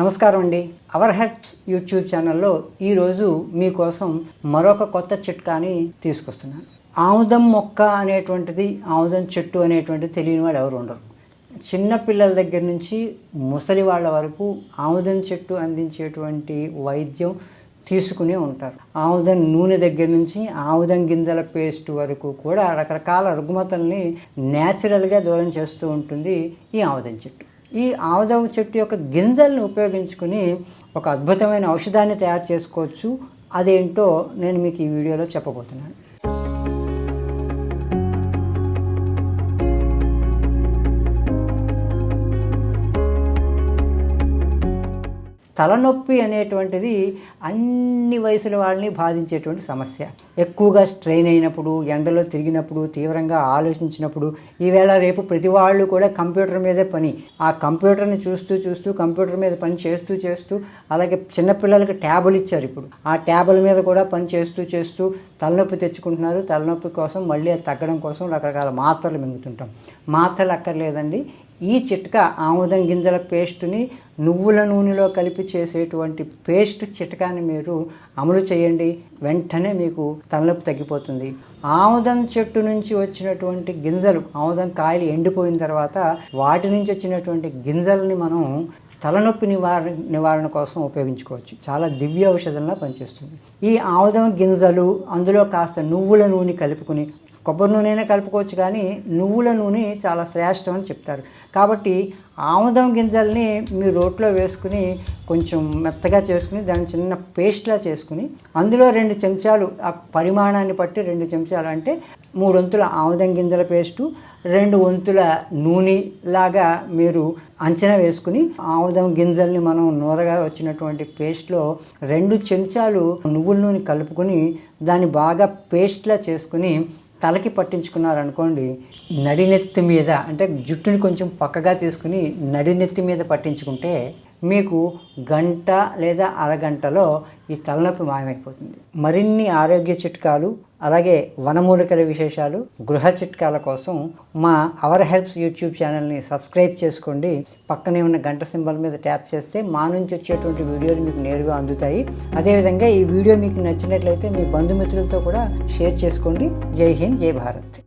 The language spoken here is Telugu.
నమస్కారం అండి. అవర్ హెడ్స్ యూట్యూబ్ ఛానల్లో ఈరోజు మీకోసం మరొక కొత్త చిట్కాని తీసుకొస్తున్నాను. ఆముదం మొక్క అనేటువంటిది ఆముదం చెట్టు అనేటువంటిది తెలియని వాడు ఎవరు ఉండరు. చిన్న పిల్లల దగ్గర నుంచి ముసలి వాళ్ళ వరకు ఆముదం చెట్టు అందించేటువంటి వైద్యం తీసుకునే ఉంటారు. ఆముదం నూనె దగ్గర నుంచి ఆముదం గింజల పేస్ట్ వరకు కూడా రకరకాల రుగ్మతల్ని న్యాచురల్గా దూరం చేస్తూ ఉంటుంది ఈ ఆముదం చెట్టు. ఈ ఆముదం చెట్టు యొక్క గింజలను ఉపయోగించుకుని ఒక అద్భుతమైన ఔషధాన్ని తయారు చేసుకోవచ్చు. అదేంటో నేను మీకు ఈ వీడియోలో చెప్పబోతున్నాను. తలనొప్పి అనేటువంటిది అన్ని వయసుల వాళ్ళని బాధించేటువంటి సమస్య. ఎక్కువగా స్ట్రెయిన్ అయినప్పుడు ఎండలో తిరిగినప్పుడు తీవ్రంగా ఆలోచించినప్పుడు ఈవేళ రేపు ప్రతి వాళ్ళు కూడా కంప్యూటర్ మీదే పని. ఆ కంప్యూటర్ని చూస్తూ చూస్తూ కంప్యూటర్ మీద పని చేస్తూ చేస్తూ అలాగే చిన్నపిల్లలకి ట్యాబులు ఇచ్చారు ఇప్పుడు. ఆ ట్యాబుల మీద కూడా పని చేస్తూ చేస్తూ తలనొప్పి తెచ్చుకుంటున్నారు. తలనొప్పి కోసం మళ్ళీ అది తగ్గడం కోసం రకరకాల మాత్రలు మింగుతుంటాం. మాత్రలు అక్కర్లేదండి. ఈ చిట్కా ఆముదం గింజల పేస్ట్ని నువ్వుల నూనెలో కలిపి చేసేటువంటి పేస్ట్ చిట్కాని మీరు అమలు చేయండి. వెంటనే మీకు తలనొప్పి తగ్గిపోతుంది. ఆముదం చెట్టు నుంచి వచ్చినటువంటి గింజలు ఆముదం కాయలు ఎండిపోయిన తర్వాత వాటి నుంచి వచ్చినటువంటి గింజల్ని మనం తలనొప్పి నివారణ నివారణ కోసం ఉపయోగించుకోవచ్చు. చాలా దివ్య ఔషధంలా పనిచేస్తుంది. ఈ ఆముదం గింజలు అందులో కాస్త నువ్వుల నూనె కలుపుకుని కొబ్బరి నూనెనే కలుపుకోవచ్చు కానీ నువ్వుల నూనె చాలా శ్రేష్టం అని చెప్తారు. కాబట్టి ఆముదం గింజల్ని మీ రోట్లో వేసుకుని కొంచెం మెత్తగా చేసుకుని దాన్ని చిన్న పేస్ట్లా చేసుకుని అందులో రెండు చెంచాలు ఆ పరిమాణాన్ని బట్టి రెండు చెంచాలు అంటే మూడు వంతుల ఆముదం గింజల పేస్టు రెండు వంతుల నూనె లాగా మీరు అంచనా వేసుకుని ఆముదం గింజల్ని మనం నూరగా వచ్చినటువంటి పేస్ట్లో రెండు చెంచాలు నువ్వుల నూనె కలుపుకొని దాన్ని బాగా పేస్ట్లా చేసుకుని తలకి పట్టించుకున్నారనుకోండి నడినెత్తి మీద అంటే జుట్టుని కొంచెం పక్కగా తీసుకుని నడినెత్తి మీద పట్టించుకుంటే మీకు గంట లేదా అరగంటలో ఈ తలనొప్పి మాయమైపోతుంది. మరిన్ని ఆరోగ్య చిట్కాలు అలాగే వనమూలికల విశేషాలు గృహ చిట్కాల కోసం మా అవర్ హెల్ప్స్ యూట్యూబ్ ఛానల్ని సబ్స్క్రైబ్ చేసుకోండి. పక్కనే ఉన్న గంట సింబల్ మీద ట్యాప్ చేస్తే మా నుంచి వచ్చేటువంటి వీడియోలు మీకు నేరుగా అందుతాయి. అదేవిధంగా ఈ వీడియో మీకు నచ్చినట్లయితే మీ బంధుమిత్రులతో కూడా షేర్ చేసుకోండి. జై హింద్ జై భారత్.